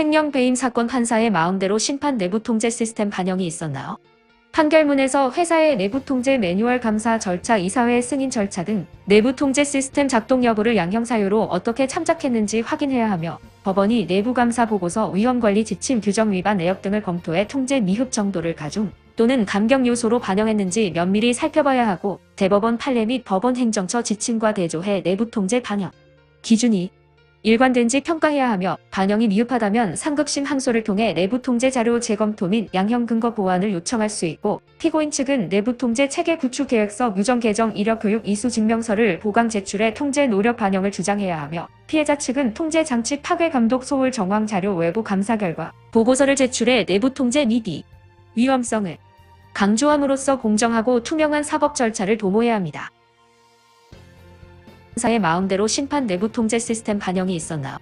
횡령 배임 사건 판사의 마음대로 심판 내부 통제 시스템 반영이 있었나요? 판결문에서 회사의 내부 통제 매뉴얼 감사 절차, 이사회 승인 절차 등 내부 통제 시스템 작동 여부를 양형 사유로 어떻게 참작했는지 확인해야 하며 법원이 내부 감사 보고서 위험 관리 지침 규정 위반 내역 등을 검토해 통제 미흡 정도를 가중 또는 감경 요소로 반영했는지 면밀히 살펴봐야 하고 대법원 판례 및 법원 행정처 지침과 대조해 내부 통제 반영 기준이 일관된지 평가해야 하며 반영이 미흡하다면 상급심 항소를 통해 내부 통제 자료 재검토 및 양형 근거 보완을 요청할 수 있고 피고인 측은 내부 통제 체계 구축 계획서 유정 개정 이력 교육 이수 증명서를 보강 제출해 통제 노력 반영을 주장해야 하며 피해자 측은 통제 장치 파괴 감독 소홀 정황 자료 외부 감사 결과 보고서를 제출해 내부 통제 미비 위험성을 강조함으로써 공정하고 투명한 사법 절차를 도모해야 합니다. 사의 마음대로 심판 내부 통제 시스템 반영이 있었나요?